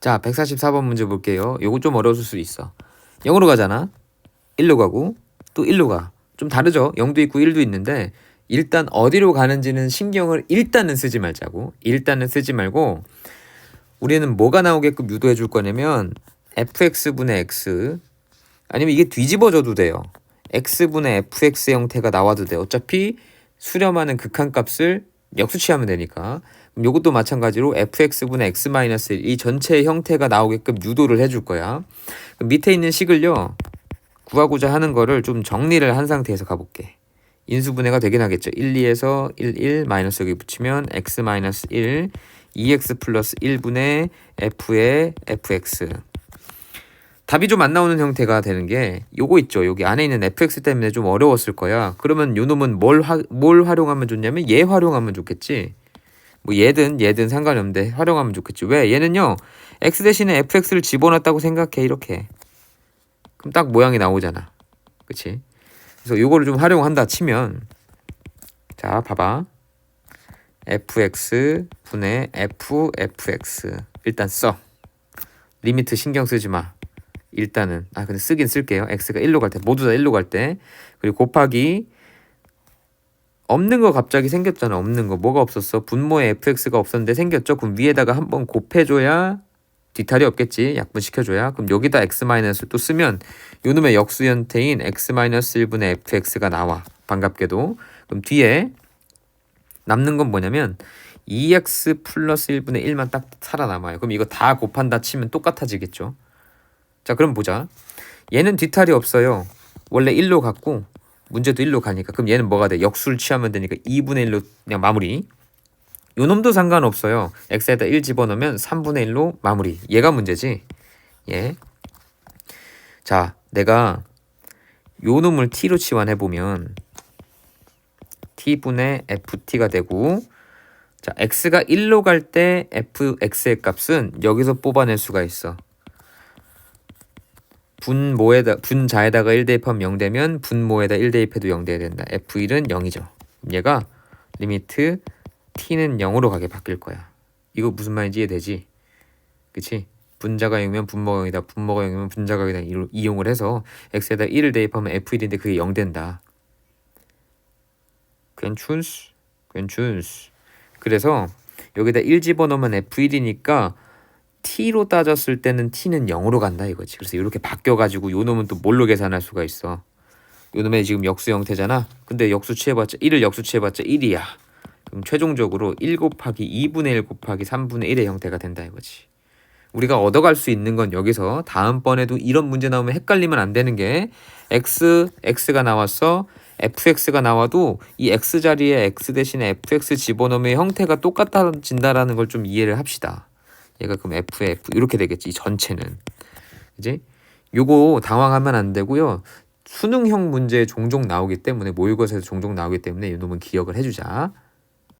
자, 144번 문제 볼게요. 요거 좀 어려웠을 수 있어. 0으로 가잖아. 1로 가고 또 1로 가. 좀 다르죠? 0도 있고 1도 있는데 일단 어디로 가는지는 신경을 일단은 쓰지 말자고. 일단은 쓰지 말고 우리는 뭐가 나오게끔 유도해 줄 거냐면 fx분의 x 아니면 이게 뒤집어져도 돼요. x분의 fx 형태가 나와도 돼. 어차피 수렴하는 극한값을 역수치하면 되니까. 요것도 마찬가지로 fx분의 x-1 이 전체의 형태가 나오게끔 유도를 해줄 거야. 밑에 있는 식을요. 구하고자 하는 거를 좀 정리를 한 상태에서 가볼게. 인수분해가 되긴 하겠죠. 1, 2에서 1, 1 마이너스 여기 붙이면 x 마이너스 1 2x 플러스 1분의 f의 fx 답이 좀 안 나오는 형태가 되는 게 요거 있죠. 여기 안에 있는 fx 때문에 좀 어려웠을 거야. 그러면 요 놈은 뭘, 화, 뭘 활용하면 좋냐면 얘 활용하면 좋겠지. 뭐 얘든 얘든 상관이 없는데 활용하면 좋겠지. 왜? 얘는요. x 대신에 fx를 집어넣었다고 생각해. 이렇게. 그럼 딱 모양이 나오잖아. 그치? 그래서 요거를 좀 활용한다 치면 자, 봐봐. fx 분의 f fx 일단 써. 리미트 신경 쓰지 마. 일단은 아 근데 쓰긴 쓸게요. x가 1로 갈 때 모두 다 1로 갈 때 그리고 곱하기 없는 거 갑자기 생겼잖아. 없는 거 뭐가 없었어? 분모에 fx가 없었는데 생겼죠. 그럼 위에다가 한번 곱해줘야 뒤탈이 없겠지. 약분시켜줘야. 그럼 여기다 x-를 또 쓰면 요놈의 역수 형태인 x-1분의 fx가 나와. 반갑게도. 그럼 뒤에 남는 건 뭐냐면 2x 플러스 1분의 1만 딱 살아남아요. 그럼 이거 다 곱한다 치면 똑같아지겠죠. 자, 그럼 보자. 얘는 뒤탈이 없어요. 원래 1로 갔고 문제도 1로 가니까 그럼 얘는 뭐가 돼? 역수를 취하면 되니까 2분의 1로 그냥 마무리. 요 놈도 상관없어요. x에다 1 집어넣으면 3분의 1로 마무리. 얘가 문제지. 예. 자, 내가 요 놈을 t로 치환해 보면 t분의 ft가 되고 자, x가 1로 갈 때 fx의 값은 여기서 뽑아낼 수가 있어. 분모에다 분자에다가 1 대입하면 0 되면 분모에다 1 대입해도 0 돼야 된다. f1은 0이죠. 얘가 리미트 t는 0으로 가게 바뀔 거야. 이거 무슨 말인지 이해되지? 그치? 분자가 0이면 분모가 0이다. 분모가 0이면 분자가 0이다. 이용을 해서 x에다 1을 대입하면 f1인데 그게 0 된다. 괜춘스? 괜춘스. 그래서 여기다 1 집어넣으면 f1이니까 t로 따졌을 때는 t는 0으로 간다 이거지. 그래서 이렇게 바뀌어 가지고 요 놈은 또 뭘로 계산할 수가 있어. 요 놈의 지금 역수 형태잖아. 근데 역수 취해봤자 1을 역수 취해봤자 1이야. 그럼 최종적으로 1 곱하기 2분의 1 곱하기 3분의 1의 형태가 된다 이거지. 우리가 얻어갈 수 있는 건 여기서 다음번에도 이런 문제 나오면 헷갈리면 안 되는 게 x, x가 나왔어. fx가 나와도 이 x 자리에 x 대신에 fx 집어넣으면 형태가 똑같아진다라는 걸 좀 이해를 합시다. 얘가 그럼 f의 f 이렇게 되겠지. 이 전체는. 이제 요거 당황하면 안 되고요. 수능형 문제 종종 나오기 때문에 모의고사에서 종종 나오기 때문에 이 놈은 기억을 해주자.